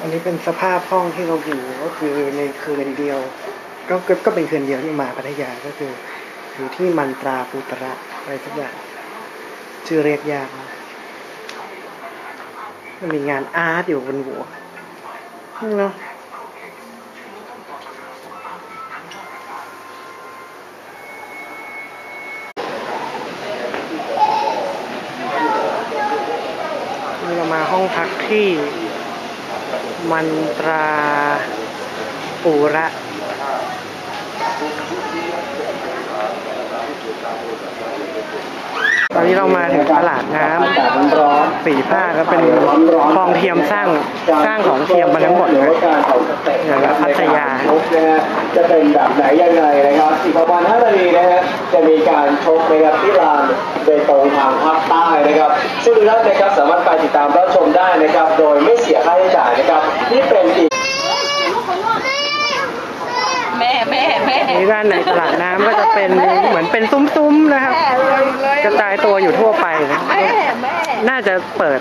อันนี้เป็นสภาพห้องที่เราอยู่ก็คือในคืนเดียว ก็ก็เป็นคืนเดียวที่มาพัทยาก็คือ อยู่ที่มันตราปูตระอะไรสักอย่างชื่อเรียกยากมันมีงานอาร์ตอยู่บนหัวเนาะนี่เรามาห้องพักที่ มันตราปูระตอนนี้เรามาถึงตลาดน้ำสี่ภาคแล้วเป็นคลองเทียมสร้างสร้างของเทียมมาทั้งหมดเลยอย่างละพัทยาจะเป็นแบบไหนยังไงนะครับอีกประมาณ5นาทีนะฮะจะมีการชกนะครับที่ลานเบตงทางภาคใต้นะครับซึ่งทุกท่านนะครับสามารถไปติดตามรับชมได้นะครับ โดยไม่เสียค่าใช้จ่ายนะครับนี่เป็นอีกแม่แม่แม่นี่ด้านในตลาดน้ำก็จะเป็นเหมือนเป็นซุ้มๆนะครับ กระจายตัวอยู่ทั่วไปนะแม่แม่น่าจะเปิด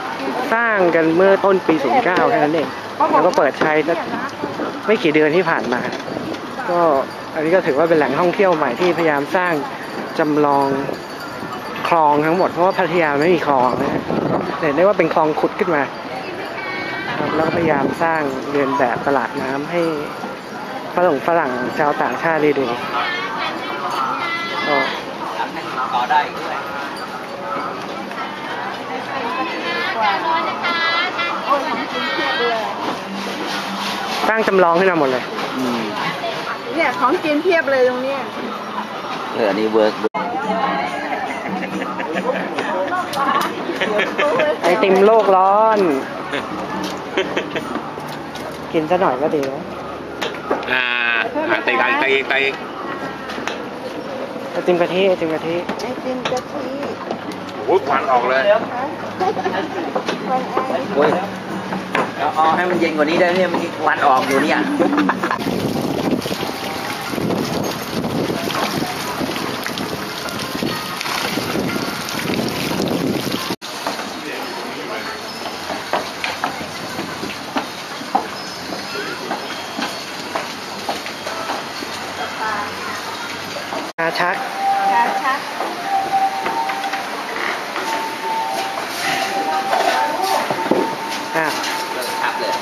สร้างกันเมื่อต้นปี 09 แค่นั้นเองแล้วก็เปิดใช้สักไม่กี่เดือนที่ผ่านมา ก็อันนี้ก็ถือว่าเป็นแหล่งท่องเที่ยวใหม่ที่พยายามสร้างจำลองคลองทั้งหมดเพราะว่าพัทยาไม่มีคลองนะเห็นได้ว่าเป็นคลองขุดขึ้นมาครับ แล้วก็พยายามสร้างเรียนแบบตลาดน้ำให้ฝรั่งฝรั่งชาวต่างชาติได้ดูก็ต่อได้อีกด้วยสร้างจำลองขึ้นมาหมดเลยอืมเนี่ยของกินเพียบเลยตรงเนี้ยเอออันนี้เวิร์กไอติมโลกร้อน กินซะหน่อยก็ดีนะอ่าอะตีกันตีตี ไอติมกะทิไอติมกะทิไอติมกะทิโอ้ยควันออกเลย โอ้ยเอาเอาให้มันเย็นกว่านี้ได้ไหมเนี่ยมันควันออกอยู่เนี่ย ชาชักชาชักอะครับเลย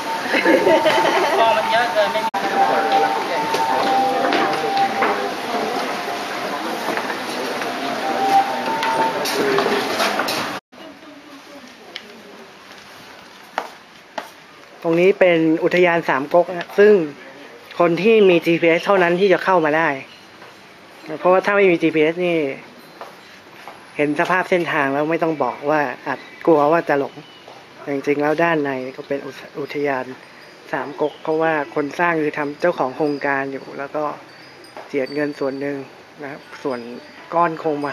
ตรงนี้เป็นอุทยานสามก๊กนะซึ่งคนที่มี GPS เท่านั้นที่จะเข้ามาได้ เพราะว่าถ้าไม่มี GPS นี่ เห็นสภาพเส้นทางแล้วไม่ต้องบอกว่าอาจกลัวว่าจะหลงจริงๆแล้วด้านในก็เป็นอุทอุทยานสามก๊กเพราะว่าคนสร้างคือทำเจ้าของโครงการอยู่ แล้วก็เจียดเงินส่วนหนึ่งนะครับส่วนก้อนคงมา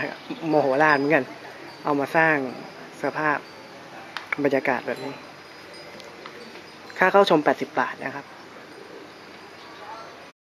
โมโหลานเหมือนกัน เอามาสร้างสภาพบรรยากาศแบบนี้ ค่าเข้าชม 80 บาทนะครับ